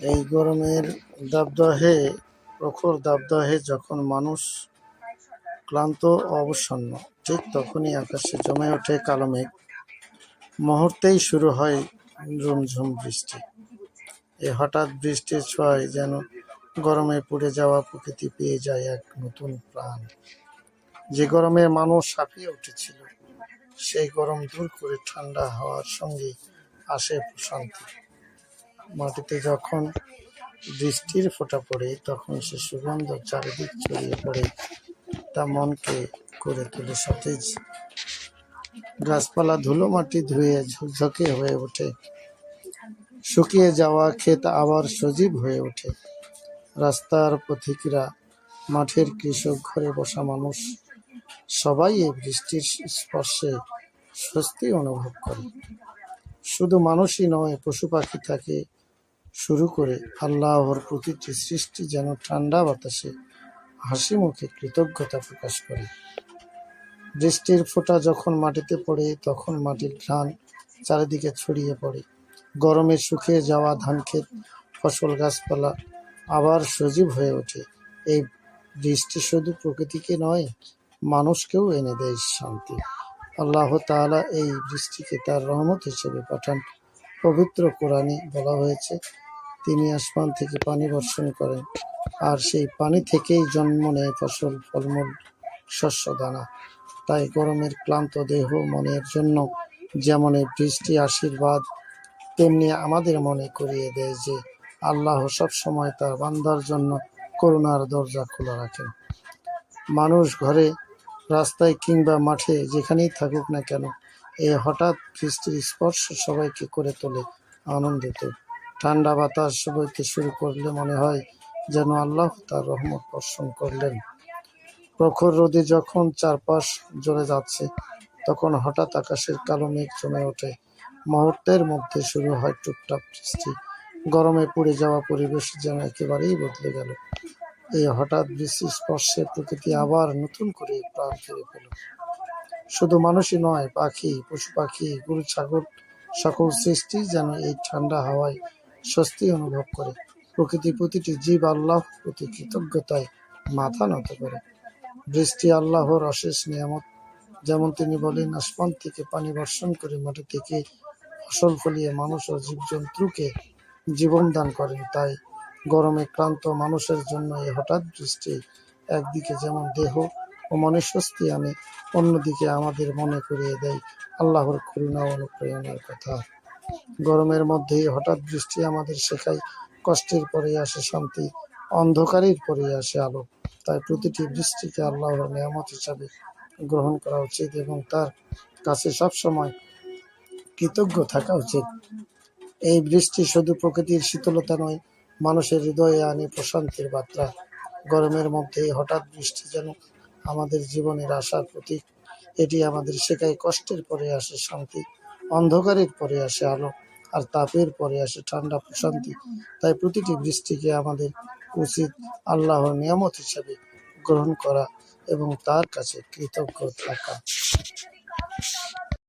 এই গরমের দাবদাহে, প্রখর দাবদাহে যখন মানুষ ক্লান্ত অবসন্ন, ঠিক তখনই আকাশে জমে ওঠে কালো মেঘ। মুহূর্তেই শুরু হয় ঝুমঝুম বৃষ্টি। এই হঠাৎ বৃষ্টির ছোঁয়ায় যেন গরমে পুড়ে যাওয়া প্রকৃতি পেয়ে যায় এক নতুন প্রাণ। যে গরমে মানুষ হাঁপিয়ে উঠেছিল, সেই গরম দূর করে ঠান্ডা হওয়ার সঙ্গে আসে প্রশান্তি। মাটিতে যখন বৃষ্টির ফোঁটা পড়ে, তখন সে সুগন্ধ চারিদিক ছড়িয়ে পড়ে। তা মনকে করে তোলে সতেজ। গাছপালা ধুলো মাটি ধুয়ে ঝকঝকে হয়ে ওঠে। শুকিয়ে যাওয়া ক্ষেত আবার সজীব হয়ে ওঠে। রাস্তার পথিকরা, মাঠের কৃষক, ঘরে বসা মানুষ, সবাই এই বৃষ্টির স্পর্শে স্বস্তি অনুভব করে। শুধু মানুষই নয়, পশু পাখি থাকে শুরু করে আল্লাহর প্রতিটি সৃষ্টি যেন ঠান্ডা বাতাসে হাসি মুখে কৃতজ্ঞতা প্রকাশ করে। বৃষ্টির ফোঁটা যখন মাটিতে পড়ে, তখন মাটির ঘ্রাণ চারিদিকে ছড়িয়ে পড়ে। গরমে শুকিয়ে যাওয়া ধান ক্ষেত ফসল গাছপালা আবার সজীব হয়ে ওঠে। এই বৃষ্টি শুধু প্রকৃতিকে নয়, মানুষকেও এনে দেয় শান্তি। আল্লাহ তাআলা এই বৃষ্টিকে তার রহমত হিসেবে পাঠান। পবিত্র কোরআনে বলা হয়েছে তিনি আসমান থেকে পানি বর্ষণ করেন, আর সেই পানি থেকেই জন্ম নেয় ফসল, ফলমূল, শস্য, দানা। তাই গরমের ক্লান্ত দেহ মনের জন্য যেমন এই বৃষ্টি, আশীর্বাদ, তেমনি আমাদের মনে করিয়ে দেয় যে আল্লাহ সব সময় তার বান্দার জন্য করুণার দরজা খোলা রাখেন। মানুষ ঘরে, রাস্তায় কিংবা মাঠে যেখানেই থাকুক না কেন, এ হঠাৎ বৃষ্টির স্পর্শ সবাইকে করে তোলে, আনন্দিত। ঠান্ডা বাতাস বইতে শুরু করলে মনে হয় যেন আল্লাহ তার রহমত বর্ষণ করলেন। প্রখর রোদে যখন চারপাশ জ্বলে যাচ্ছে, তখন হঠাৎ আকাশের কালো মেঘ জমে ওঠে। মুহূর্তের মধ্যে শুরু হয় টুকটাক বৃষ্টি। গরমে পুড়ে যাওয়া পরিবেশ যেন একেবারেই বদলে গেল। এই হঠাৎ বৃষ্টির স্পর্শে প্রকৃতি আবার নতুন করে প্রাণ ফিরে পেল। শুধু মানুষই নয়, পাখি, পশু পাখি, গরু, ছাগল, সকল সৃষ্টি যেন এই ঠান্ডা হাওয়ায় স্বস্তি অনুভব করে। প্রকৃতি প্রতিটি জীব আল্লাহ প্রতি কৃতজ্ঞতায় মাথা নত করে। বৃষ্টি আল্লাহর অশেষ নিয়ামত। যেমন তিনি বলেন, আসমান থেকে পানি বর্ষণ করে মাটি থেকে ফসল ফলিয়ে মানুষ ও জীবজন্তুকে জীবন দান করেন। তাই গরমে ক্লান্ত মানুষের জন্য এই হঠাৎ বৃষ্টি একদিকে যেমন দেহ ও মনে স্বস্তি আনে, অন্যদিকে আমাদের মনে করিয়ে দেয় আল্লাহর করুণা অনুপ্রেরণার কথা। গরমের মধ্যেই হঠাৎ বৃষ্টি আমাদের শেখায় কষ্টের পরে আসে শান্তি, অন্ধকারের পরে আসে আলো। তাই প্রতিটি বৃষ্টিকে আল্লাহর নিয়ামত হিসাবে গ্রহণ করা উচিত এবং তার কাছে সবসময় কৃতজ্ঞ থাকা উচিত। এই বৃষ্টি শুধু প্রকৃতির শীতলতা নয়, মানুষের হৃদয়ে আনে প্রশান্তির বার্তা। গরমের মধ্যে হঠাৎ বৃষ্টি যেন আমাদের জীবনের আশার প্রতীক, এটি আমাদের শেখায় কষ্টের পরে আসে শান্তি। অন্ধকারের পরে আসে আলো, আর তাপের পরে আসে ঠান্ডা প্রশান্তি। তাই প্রতিটি বৃষ্টিকে আমাদের উচিত আল্লাহর নিয়ামত হিসাবে গ্রহণ করা এবং তার কাছে কৃতজ্ঞ থাকা।